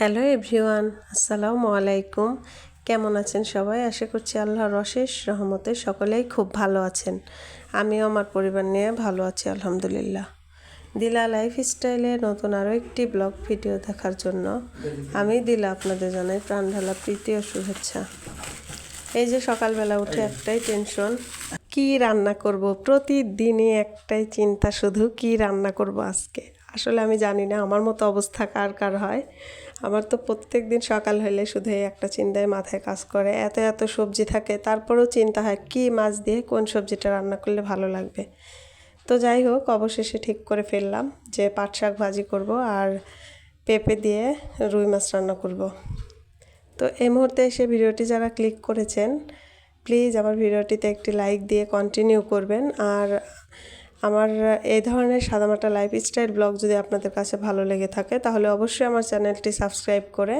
Hello everyone, আসসালামু আলাইকুম। কেমন আছেন সবাই? আশা করছি আল্লাহর অশেষ রহমতে সকলেই খুব ভালো আছেন। আমিও আমার পরিবার নিয়ে ভালো আছি, আলহামদুলিল্লাহ। দিলা লাইফ স্টাইলে নতুন আরও একটি ব্লগ ভিডিও দেখার জন্য আমি দিলা আপনাদের জানাই প্রাণ ঢালা প্রীতি ও শুভেচ্ছা। এই যে সকালবেলা উঠে একটাই টেনশন কি রান্না করব? প্রতিদিনই একটাই চিন্তা, শুধু কি রান্না করব আজকে? আসলে আমি জানি না, আমার মতো অবস্থা কার কার হয়। আমার তো প্রত্যেক দিন সকাল হলে শুধু একটা চিন্তায় মাথায় কাজ করে। এত এত সবজি থাকে, তারপরেও চিন্তা হয় কি মাছ দিয়ে কোন সবজিটা রান্না করলে ভালো লাগবে। তো যাই হোক, অবশেষে ঠিক করে ফেললাম যে পাট শাক ভাজি করব আর পেঁপে দিয়ে রুই মাছ রান্না করব। তো এই মুহূর্তে এসে ভিডিওটি যারা ক্লিক করেছেন, প্লিজ আমার ভিডিওটিতে একটি লাইক দিয়ে কন্টিনিউ করবেন। আর আমার এই ধরনের সাদামাটা লাইফস্টাইল ব্লগ যদি আপনাদের কাছে ভালো লেগে থাকে, তাহলে অবশ্যই আমার চ্যানেলটি সাবস্ক্রাইব করে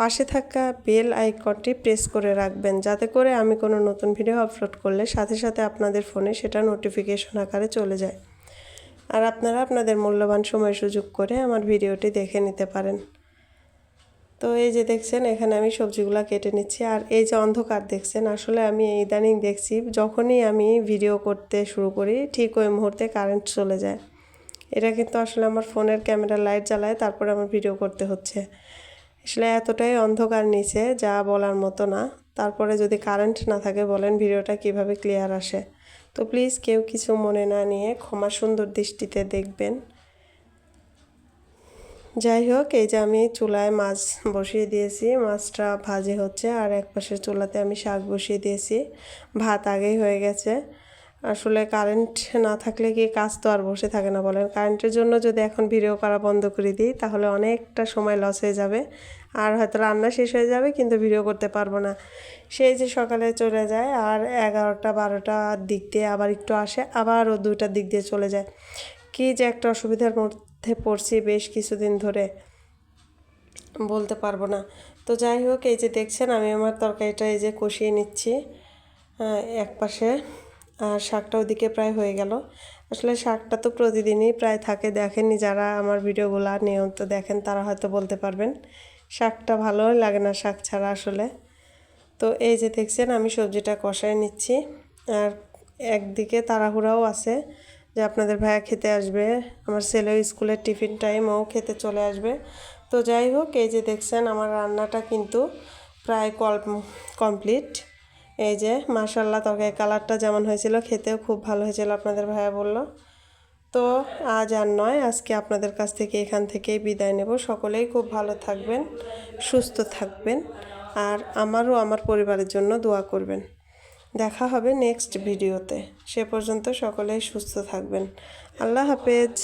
পাশে থাকা বেল আইকনটি প্রেস করে রাখবেন, যাতে করে আমি কোনো নতুন ভিডিও আপলোড করলে সাথে সাথে আপনাদের ফোনে সেটা নোটিফিকেশন আকারে চলে যায়। আর আপনারা আপনাদের মূল্যবান সময় সুযোগ করে আমার ভিডিওটি দেখে নিতে পারেন। তো এই যে দেখছেন, এখানে আমি সবজিগুলো কেটে নিচ্ছি। আর এই যে অন্ধকার দেখছেন, আসলে আমি ইদানিং দেখছি, যখনই আমি ভিডিও করতে শুরু করি, ঠিক ওই মুহূর্তে কারেন্ট চলে যায়। এটা কিন্তু আসলে আমার ফোনের ক্যামেরা লাইট জ্বালায়, তারপরে আমার ভিডিও করতে হচ্ছে। আসলে এতটাই অন্ধকার নিচে, যা বলার মতো না। তারপরে যদি কারেন্ট না থাকে, বলেন ভিডিওটা কীভাবে ক্লিয়ার আসে। তো প্লিজ কেউ কিছু মনে না নিয়ে ক্ষমা সুন্দর দৃষ্টিতে দেখবেন। যাই হোক, এই যে আমি চুলায় মাছ বসিয়ে দিয়েছি, মাছটা ভাজে হচ্ছে, আর এক পাশে চুলাতে আমি শাক বসিয়ে দিয়েছি। ভাত আগেই হয়ে গেছে। আসলে কারেন্ট না থাকলে কি কাজ তো আর বসে থাকে না বলেন। কারেন্টের জন্য যদি এখন ভিডিও করা বন্ধ করে দিই, তাহলে অনেকটা সময় লস হয়ে যাবে। আর হয়তো রান্না শেষ হয়ে যাবে, কিন্তু ভিডিও করতে পারব না। সেই যে সকালে চলে যায়, আর এগারোটা বারোটার দিক দিয়ে আবার একটু আসে, আবারও দুইটার দিক দিয়ে চলে যায়। কি যে একটা অসুবিধার মধ্যে পড়ছি বেশ কিছুদিন ধরে। বলতে পারব না। তো যাই হোক, এই যে দেখছেন, আমি আমার তরকারিটা এই যে কষিয়ে নিচ্ছি এক পাশে। আর শাকটা ওদিকে প্রায় হয়ে গেল। আসলে শাকটা তো প্রতিদিনই প্রায় থাকে, দেখেননি যারা আমার ভিডিওগুলো নিয়মিত দেখেন, তারা হয়তো বলতে পারবেন। শাকটা ভালোই লাগে না শাক ছাড়া আসলে। তো এই যে দেখছেন, আমি সবজিটা কষায় নিচ্ছি। আর একদিকে তাড়াহুড়াও আছে যে আপনাদের ভাইয়া খেতে আসবে। আমার ছেলেও স্কুলের টিফিন টাইম, ও খেতে চলে আসবে। তো যাই হোক, এই যে দেখছেন আমার রান্নাটা কিন্তু প্রায় কল কমপ্লিট। এই যে মাশাল্লাহ তরকারি কালারটা যেমন হয়েছিল, খেতেও খুব ভালো হয়েছিল আপনাদের ভাইয়া বলল। তো আজ আর নয়, আজকে আপনাদের কাছ থেকে এখান থেকেই বিদায় নেব। সকলেই খুব ভালো থাকবেন, সুস্থ থাকবেন, আর আমারও আমার পরিবারের জন্য দোয়া করবেন। দেখা হবে নেক্সট ভিডিওতে সে পর্যন্ত সকলেই সুস্থ থাকবেন। আল্লাহ হাফেজ।